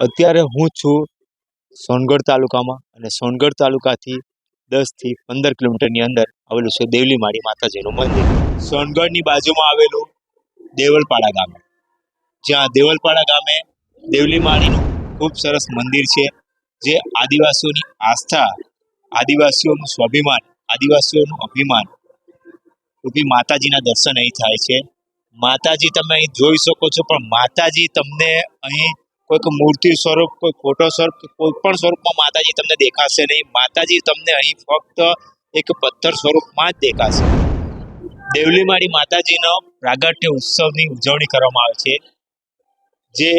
અત્યારે હું છું સોનગઢ તાલુકામાં અને સોનગઢ તાલુકાથી દસથી પંદર કિલોમીટરની અંદર આવેલું છે દેવલી માળી માતાજીનું મંદિર. સોનગઢની બાજુમાં આવેલું દેવલપાડા ગામે. જ્યાં દેવલપાડા ગામે દેવલી માળીનું ખૂબ સરસ મંદિર છે. જે આદિવાસીઓની આસ્થા, આદિવાસીઓનું સ્વાભિમાન, આદિવાસીઓનું અભિમાન રૂપી માતાજીના દર્શન અહીં થાય છે. માતાજી તમે અહીં જોઈ શકો છો, પણ માતાજી તમને અહીં કોઈક મૂર્તિ સ્વરૂપ, કોઈ ફોટો સ્વરૂપ કોઈ પણ સ્વરૂપમાં માતાજી તમને દેખાશે નહીં. માતાજી તમને અહીં ફક્ત એક પથ્થર સ્વરૂપમાં જ દેખાશે. દેવલીમાળી માતાજીનો પ્રાગટ્ય ઉત્સવની ઉજવણી કરવામાં આવે છે, જે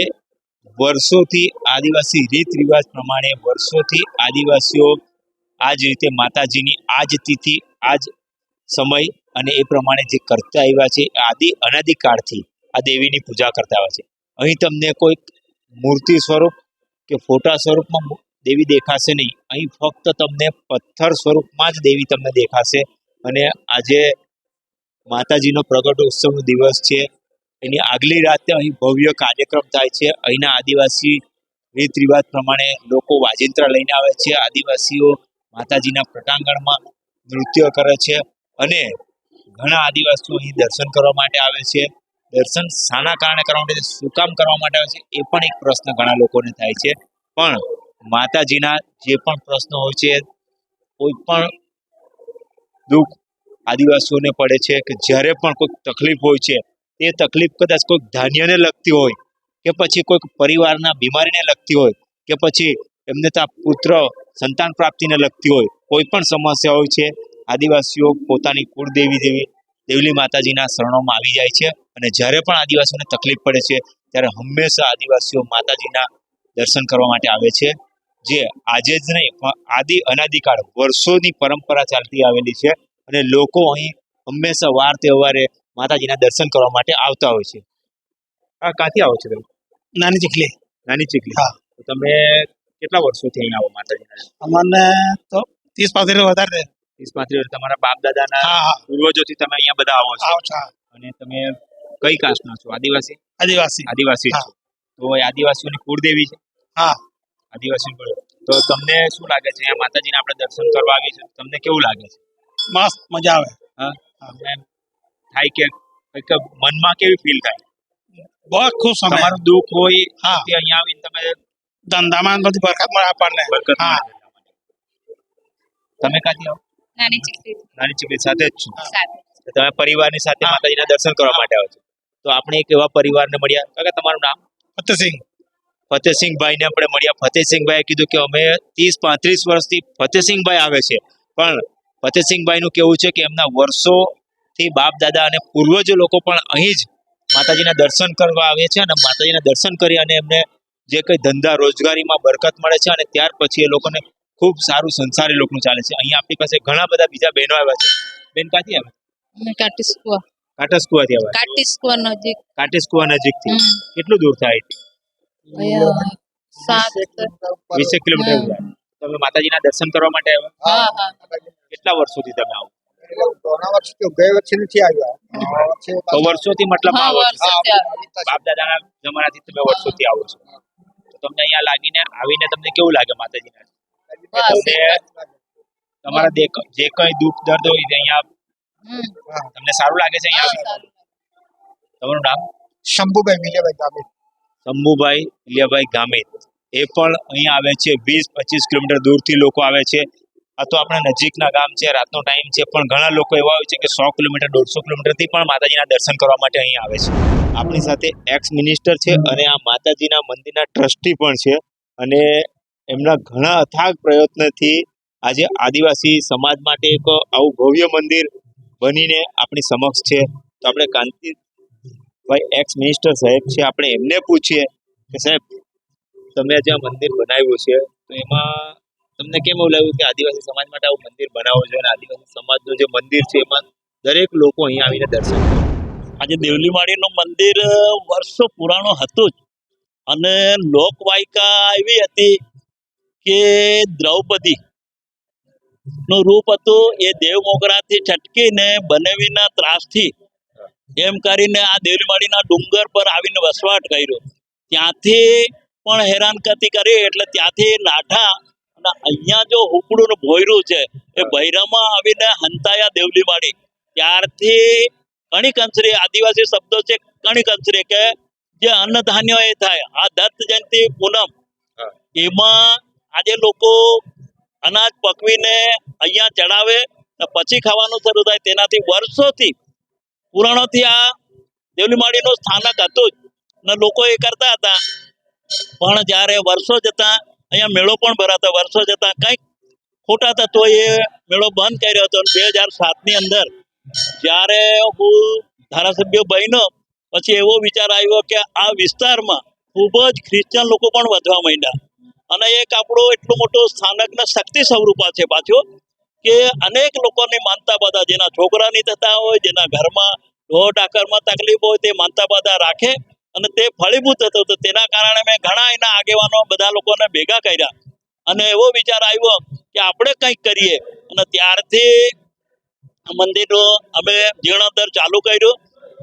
વર્ષોથી આદિવાસી રીત રિવાજ પ્રમાણે વર્ષોથી આદિવાસીઓ આ જ રીતે માતાજીની આ જ તિથિ આ જ સમય અને એ પ્રમાણે જે કરતા આવ્યા છે, આદિ અનાદિકાળથી આ દેવીની પૂજા કરતા આવ્યા છે. અહીં તમને કોઈક મૂર્તિ સ્વરૂપ કે ફોટા સ્વરૂપમાં દેવી દેખાશે નહીં. અહીં ફક્ત તમને પથ્થર સ્વરૂપમાં જ દેવી તમને દેખાશે. અને આજે માતાજીનો પ્રગટ ઉત્સવનો દિવસ છે. એની આગલી રાતે અહીં ભવ્ય કાર્યક્રમ થાય છે. અહીંના આદિવાસી રીત રિવાજ પ્રમાણે લોકો વાજિંત્રા લઈને આવે છે. આદિવાસીઓ માતાજીના પ્રટાંગણમાં નૃત્ય કરે છે. અને ઘણા આદિવાસીઓ અહીં દર્શન કરવા માટે આવે છે. દર્શન શાના કારણે કરવા માટે શું કામ કરવા માટે આવે છે, એ પણ એક પ્રશ્ન ઘણા લોકોને થાય છે. પણ માતાજીના જે પણ પ્રશ્નો હોય છે, કોઈ પણ દુઃખ આદિવાસીઓને પડે છે કે જ્યારે પણ કોઈક તકલીફ હોય છે એ તકલીફ કદાચ કોઈક ધાન્યને લગતી હોય કે પછી કોઈક પરિવારના બીમારીને લગતી હોય કે પછી એમને ત્યાં પુત્ર, સંતાન પ્રાપ્તિને લગતી હોય, કોઈ પણ સમસ્યા હોય છે આદિવાસીઓ પોતાની કુળદેવી દેવી દેવલી માતાજીના શરણોમાં આવી જાય છે અને જ્યારે પણ આદિવાસીઓને તકલીફ પડે છે ત્યારે હંમેશા આદિવાસીઓ માતાજીના દર્શન કરવા માટે આવે છે. જે આજે જ નહીં પણ આદિ અનાદિકાળ વર્ષોની પરંપરા ચાલતી આવેલી છે અને લોકો અહીં હંમેશા વાર તહેવારે માતાજીના દર્શન કરવા માટે આવતા હોય છે. આ ક્યાંથી આવો છો તમે? નાની ચીખલી. નાની ચીકલી હા. તમે કેટલા વર્ષોથી અહીં આવો માતાજીના અમને તો ત્રીસ પાંત્રીસ વધારે ત્રીસ પાંત્રીસ તમારા બાપ દાદાના પૂર્વજોથી તમે અહીંયા બધા આવો છો. અને તમે કઈ કાસ્ટના છો? આદિવાસી? આદિવાસી. આદિવાસી છો. તો એ આદિવાસીઓની કુળદેવી છે? હા. આદિવાસી કુળ તો તમને શું લાગે છે? અહીંયા માતાજીને આપણે દર્શન કરવા આવીએ છીએ. તમને કેવું લાગે છે? મસ્ત મજા આવે. હા? થાય કે મનમાં કેવી ફીલ થાય? બહુ ખુશ તમારું દુઃખ હોય હા. તે અહીંયા આવીને તમે ધંધામાં બધી બરકત મળે આપણને. બરકત હા. તમે ક્યાંથી આવો? નાની ચીકડી નાની સાથે જ છું. તમે પરિવારની સાથે માતાજીના દર્શન કરવા માટે આવો છો. તો આપણે એક એવા પરિવારને મળ્યા. કાકા તમારું નામ? ફતેસિંહ. ફતેસિંહભાઈને આપણે મળ્યા. ફતેહસિંહભાઈએ કીધું કે અમે ત્રીસ પાંત્રીસ વર્ષથી ફતેસિંહભાઈ આવે છે. પણ ફતેહસિંહભાઈનું કેવું છે કે એમના વર્ષોથી બાપ દાદા અને પૂર્વજો લોકો પણ અહીં જ માતાજીના દર્શન કરવા આવે છે અને માતાજીના દર્શન કરી અને એમને જે કંઈ ધંધા રોજગારીમાં બરકત મળે છે અને ત્યાર પછી એ લોકોને ખૂબ સારું સંસાર એ લોકોનું ચાલે છે. અહીંયા આપણી પાસે ઘણા બધા બીજા બહેનો આવ્યા છે. બેન ક્યાંથી આવે કાટીસકુવા કાટસકુવાથી આવે કાટીસકુવા નજીક. કાટેસકુવા નજીકથી? કેટલું દૂર થાય અહીંયા કિલોમીટર તમે માતાજીના દર્શન કરવા માટે આવ્યા? હા હા. કેટલા વર્ષોથી તમે આવો? ઘણા વર્ષ નથી આવ્યા. વર્ષોથી મતલબ આવો છો? બાપ દાદાના જમાનાથી તમે વર્ષોથી આવો છો. તો તમને અહીંયા લાગીને આવીને તમને કેવું લાગે માતાજીના? બસ તમને તમારા દે- જે કઈ દુઃખ દર્દ હોય તે અહીંયા તમને સારું લાગે છે અહીંયા તમારું નામ? શંભુભાઈ વિજયભાઈ ગામે શંભુભાઈ ઇલિયાભાઈ ગામિત. એ પણ અહીંયા આવે છે વીસ પચીસ કિલોમીટર દૂરથી લોકો આવે છે. આ તો આપણા નજીકના ગામ છે રાતનો ટાઈમ છે પણ ઘણા લોકો એવા હોય છે કે સો કિલોમીટર દોઢસો કિલોમીટરથી પણ માતાજીના દર્શન કરવા માટે અહીંયા આવે છે. આપણી સાથે એક્સ મિનિસ્ટર છે અને આ માતાજીના મંદિરના ટ્રસ્ટી પણ છે. અને એમના ઘણા અથાગ પ્રયત્નથી આજે આદિવાસી સમાજ માટે એક આવું ભવ્ય મંદિર બનીને આપણી સમક્ષ છે. તો આપણે કાંતિભાઈ એક્સ મિનિસ્ટર સાહેબ છે, આપણે એમને પૂછીએ કે સાહેબ, તમે જે આ મંદિર બનાવ્યું છે, તો એમાં તમને કેમ એવું લાગ્યું કે આદિવાસી સમાજ માટે આવું મંદિર બનાવવું જોઈએ અને આદિવાસી સમાજનું જે મંદિર છે, એમાં દરેક લોકો અહીંયા આવીને દર્શન કરે? આજે દેવલીમાળીનું મંદિર વર્ષો પુરાણું હતું જ અને લોકવાયકા એવી હતી કે દ્રૌપદી નું રૂપ હતું એ દેવ મોગરાથી છટકીને બનેવીના ત્રાસથી એમ કરીને આ દેવલીવાડીના ડુંગર પર આવીને વસવાટ કર્યો. ત્યાંથી પણ હેરાનગતિ કરી એટલે ત્યાંથી નાઠા અને અહીંયા જો હુકડું ભોયરું છે એ ભૈરામાં આવીને હંતાયા દેવલીવાડી ત્યારથી કણિકંસરી આદિવાસી શબ્દો છે કણિકંસરી કે જે અન્ન ધાન્ય એ થાય. આ દત્ત જયંતિ પૂનમ એમાં આજે લોકો અનાજ પકવીને અહીંયા ચડાવે પછી ખાવાનું શરૂ થાય. તેનાથી વર્ષોથી પુરાણોથી આ દેવલીમાળીનું સ્થાનક હતું જ. ને લોકો એ કરતા હતા. પણ જ્યારે વર્ષો જતા અહીંયા મેળો પણ ભરાતો. વર્ષો જતા કંઈક ખોટા તત્વો એ મેળો બંધ કર્યો હતો. બે હજાર સાતની અંદર જ્યારે હું ધારાસભ્ય બન્યો, પછી એવો વિચાર આવ્યો કે આ વિસ્તારમાં ખૂબ જ ખ્રિશ્ચન લોકો પણ વધવા માંડ્યા. અને એક આપણું એટલું મોટું સ્થાનક ને શક્તિ સ્વરૂપા છે પાછો કે અનેક લોકોની માનતા બધા, જેના છોકરાની થતા હોય, જેના ઘરમાં ઢોર ડાકરમાં તકલીફ હોય, તે માનતા બધા રાખે અને તે ફળીભૂત હતો. તો તેના કારણે મેં ઘણા એના આગેવાનો બધા લોકોને ભેગા કર્યા. અને એવો વિચાર આવ્યો કે આપણે કંઈક કરીએ. અને ત્યારથી મંદિરનું અમે જીર્ણોદ્ધાર ચાલુ કર્યું.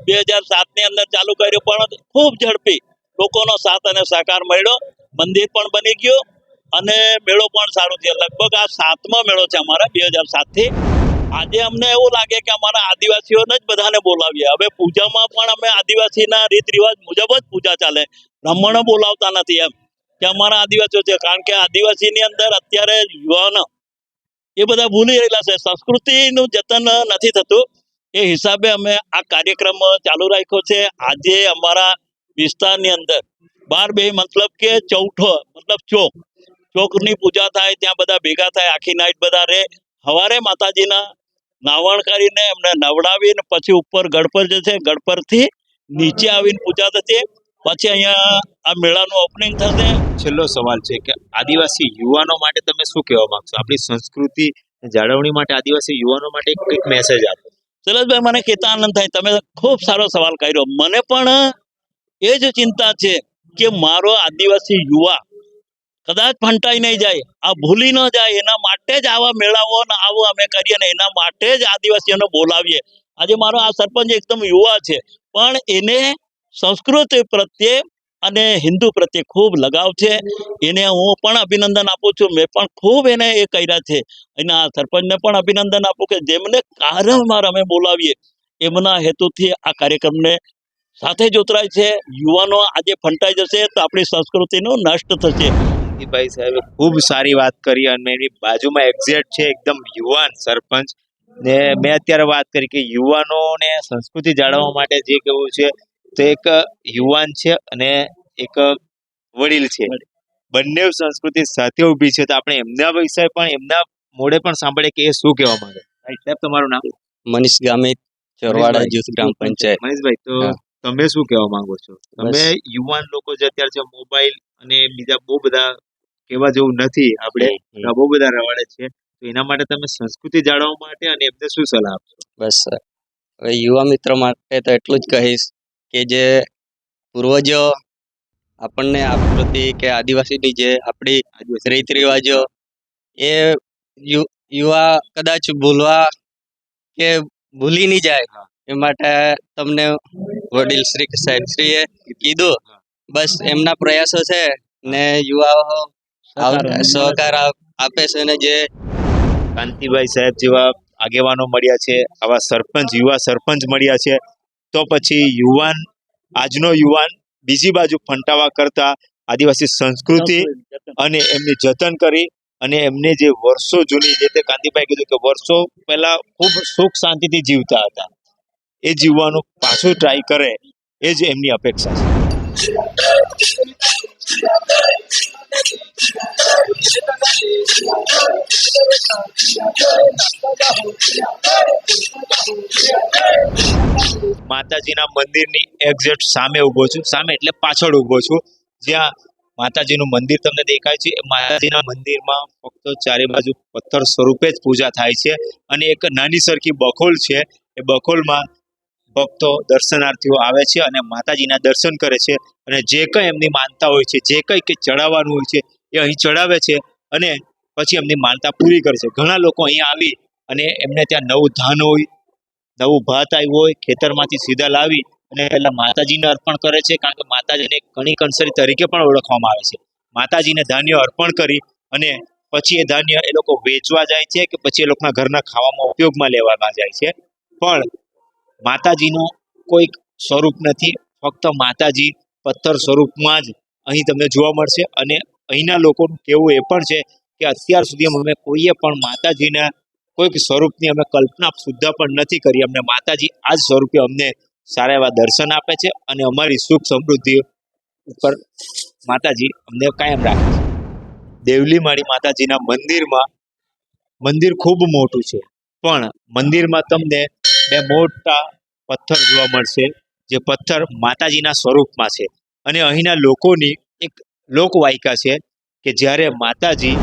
બે હજાર સાતની અંદર ચાલુ કર્યું. પણ ખૂબ ઝડપી લોકોનો સાથ અને સહકાર મળ્યો. મંદિર પણ બની ગયું અને મેળો પણ સારો છે લગભગ આ સાતમો મેળો છે અમારા, બે હજાર સાતથી આજે અમને એવું લાગે કે અમારા આદિવાસીઓને જ બધાને બોલાવીએ. હવે પૂજામાં પણ અમે આદિવાસીના રીત રિવાજ મુજબ જ પૂજા ચાલે. બ્રાહ્મણો બોલાવતા નથી એમ કે અમારા આદિવાસીઓ છે. કારણ કે આદિવાસીની અંદર અત્યારે યુવાનો એ બધા ભૂલી રહેલા છે. સંસ્કૃતિનું જતન નથી થતું. એ હિસાબે અમે આ કાર્યક્રમ ચાલુ રાખ્યો છે. આજે અમારા વિસ્તારની અંદર બાર બે મતલબ કે ચૌઠો મતલબ ચોક. ચોકની પૂજા થાય ત્યાં બધા ભેગા થાય આખી નાઈટ બધા રહે. સવારે માતાજીના નાવણ કરીને એમને નવડાવીને પછી ઉપર ગળપર જે છે ગળપરથી નીચે આવીને પૂજા થશે પછી અહીંયા આ મેળાનું ઓપનિંગ થશે. છેલ્લો સવાલ છે કે આદિવાસી યુવાનો માટે તમે શું કહેવા માંગશો? આપણી સંસ્કૃતિ જાળવણી માટે આદિવાસી યુવાનો માટે કંઈક મેસેજ આપો. સરસભાઈ મને કહેતા આનંદ થાય. તમે ખૂબ સારો સવાલ કર્યો. મને પણ એ જ ચિંતા છે કે મારો આદિવાસી યુવા કદાચ ફંટાઈ નહીં જાય, આ ભૂલી ન જાય, એના માટે જ આવા મેળાઓ ને આવું અમે કરીએ ને એના માટે જ આદિવાસીઓને બોલાવીએ. આજે મારો આ સરપંચ એકદમ યુવા છે, પણ એને સંસ્કૃતિ પ્રત્યે અને હિન્દુ પ્રત્યે ખૂબ લગાવ છે. એને હું પણ અભિનંદન આપું છું. મેં પણ ખૂબ એને એ કર્યા છે. એના સરપંચને પણ અભિનંદન આપું કે જેમને કારણમાં અમે બોલાવીએ, એમના હેતુથી આ કાર્યક્રમને સાથે જોતરાય છે. યુવાનો આજે ફંટાઈ જશે તો આપણી સંસ્કૃતિનું નષ્ટ થશે. ભાઈ સાહેબે ખૂબ સારી વાત કરી અને એની બાજુમાં એક્ઝેક્ટ છે એકદમ યુવાન સરપંચ. ને મેં અત્યારે વાત કરી કે યુવાનોને સંસ્કૃતિ જાળવવા માટે જે કહેવું છે તો એક યુવાન છે અને એક વડીલ છે. બંને સંસ્કૃતિ સાથે ઊભી છે તો આપણે એમના વિષય પણ એમના મોડે પણ સાંભળે કે એ શું કહેવા માંગે. ભાઈ સાહેબ તમારું નામ? મનીષ ગામિત ચોરવાડા જૂથ ગ્રામ પંચાયત. મનીષભાઈ તો. તમે શું કહેવા માંગો છો? તમે યુવાન લોકો જે અત્યારે છે મોબાઈલ અને બીજા બહુ બધા કહેવા જેવું નથી. આપણે બહુ બધા રવાડે છે. તો એના માટે તમે સંસ્કૃતિ જાળવવા માટે અને એમને શું સલાહ આપશો? બસ હવે યુવા મિત્રો માટે તો એટલું જ કહીશ કે જે પૂર્વજો આપણને આકૃતિ કે આદિવાસીની જે આપણી રીત રિવાજો એ યુવા કદાચ ભૂલવા કે ભૂલી નહીં જાય. એ માટે તમને વડીલ શ્રી સાહેબ શ્રીએ કીધું. બસ એમના પ્રયાસો છે ને યુવાઓ સહકાર આપે. છે ને જે કાંતિભાઈ સાહેબ જેવા આગેવાનો મળ્યા છે આવા સરપંચ યુવા સરપંચ મળ્યા છે. તો પછી યુવાન આજનો યુવાન બીજી બાજુ ફંટાવા કરતા આદિવાસી સંસ્કૃતિ અને એમની જતન કરી અને એમને જે વર્ષો જૂની જે તે કાંતિભાઈ કીધું કે વર્ષો પહેલા ખૂબ સુખ શાંતિથી જીવતા હતા. એ જીવવાનું પાછું ટ્રાય કરે એ જ એમની અપેક્ષા છે. માતાજીના મંદિરની એક્ઝેક્ટ સામે ઊભો છું. સામે એટલે પાછળ ઊભો છું. જ્યાં માતાજીનું મંદિર તમને દેખાય છે. માતાજીના મંદિરમાં ફક્ત ચારે બાજુ પથ્થર સ્વરૂપે જ પૂજા થાય છે. અને એક નાની સરખી બખોલ છે. એ બખોલમાં ભક્તો, દર્શનાર્થીઓ આવે છે અને માતાજીના દર્શન કરે છે અને જે કંઈ એમની માનતા હોય છે, જે કંઈ કે ચડાવવાનું હોય છે, એ અહીં ચડાવે છે અને પછી એમની માનતા પૂરી કરે છે. ઘણા લોકો અહીંયા આવી અને એમને ત્યાં નવું ધાન હોય, નવું ભાત આવ્યું હોય, ખેતરમાંથી સીધા લાવી અને પહેલાં માતાજીને અર્પણ કરે છે, કારણ કે માતાજીને કણી કંસરી તરીકે પણ ઓળખવામાં આવે છે. માતાજીને ધાન્ય અર્પણ કરી અને પછી એ ધાન્ય એ લોકો વેચવા જાય છે કે પછી એ લોકોના ઘરના ખાવામાં ઉપયોગમાં લેવામાં જાય છે. પણ માતાજીનું કોઈક સ્વરૂપ નથી. ફક્ત માતાજી પથ્થર સ્વરૂપમાં જ અહીં તમને જોવા મળશે. અને અહીંના લોકોનું કહેવું એ પણ છે કે અત્યાર સુધી અમે કોઈએ પણ માતાજીના કોઈક સ્વરૂપની અમે કલ્પના સુદ્ધા પણ નથી કરી. અમને માતાજી આ જ સ્વરૂપે અમને સારા એવા દર્શન આપે છે અને અમારી સુખ સમૃદ્ધિ ઉપર માતાજી અમને કાયમ રાખે છે. દેવલી માળી માતાજીના મંદિરમાં, મંદિર ખૂબ મોટું છે. પણ મંદિરમાં તમને બે મોટા પથ્થર જોવા મળશે, જે પથ્થર માતાજીના સ્વરૂપમાં છે. અને અહીંના લોકોની એક લોકવાયકા છે કે જ્યારે માતાજી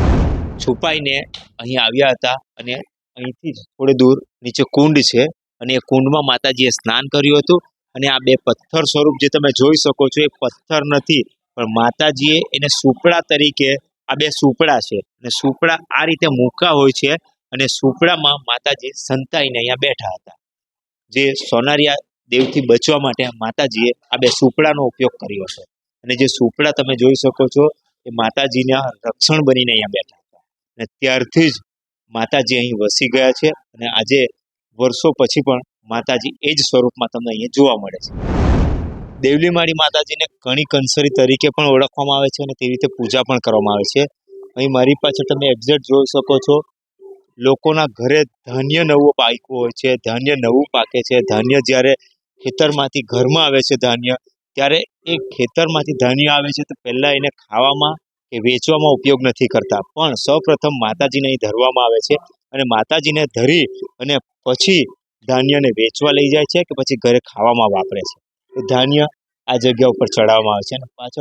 છુપાઈને અહીં આવ્યા હતા અને અહીંથી જ થોડે દૂર નીચે કુંડ છે અને એ કુંડમાં માતાજીએ સ્નાન કર્યું હતું અને આ બે પથ્થર સ્વરૂપ જે તમે જોઈ શકો છો એ પથ્થર નથી, પણ માતાજીએ એને સુપડા તરીકે, આ બે સુપડા છે અને સુપડા આ રીતે મૂકા હોય છે અને સુપડામાં માતાજી સંતાઈને અહીંયા બેઠા હતા. જે સોનારિયા દેવથી બચવા માટે માતાજીએ આ બે સુપડાનો ઉપયોગ કર્યો છે. અને જે સુપડા તમે જોઈ શકો છો, એ માતાજીના રક્ષણ બનીને અહીંયા બેઠા હતા. અને ત્યારથી જ માતાજી અહીં વસી ગયા છે અને આજે વર્ષો પછી પણ માતાજી એ જ સ્વરૂપમાં તમને અહીંયા જોવા મળે છે. દેવલીમાળી માતાજીને કણી કંસરી તરીકે પણ ઓળખવામાં આવે છે અને તેવી રીતે પૂજા પણ કરવામાં આવે છે. અહીં મારી પાછળ તમે એક્ઝેક્ટ જોઈ શકો છો લોકોના ઘરે ધાન્ય નવું પાક્યું હોય છે, ધાન્ય નવું પાકે છે, ધાન્ય જ્યારે ખેતરમાંથી ઘરમાં આવે છે ધાન્ય, ત્યારે એ ખેતરમાંથી ધાન્ય આવે છે તો પહેલાં એને ખાવામાં કે વેચવામાં ઉપયોગ નથી કરતા. પણ સૌપ્રથમ માતાજીને અહીં ધરવામાં આવે છે અને માતાજીને ધરી અને પછી ધાન્યને વેચવા લઈ જાય છે કે પછી ઘરે ખાવામાં વાપરે છે. તો ધાન્ય આ જગ્યા ઉપર ચડાવવામાં આવે છે અને પાછળ